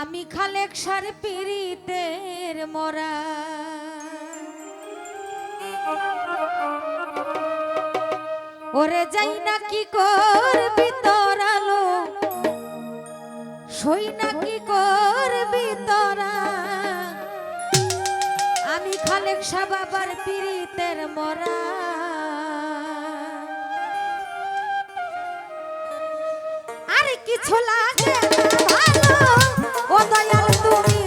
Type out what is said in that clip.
আমি খালেক সার পিরিতের মরা। ওরে যাই না কি করবি তোরালো সই না কি করবি তোরা আমি খালেক সাহ বাবার পিরিতের মরা। কিছু লাগে ভালো। ও দয়াল তুমি।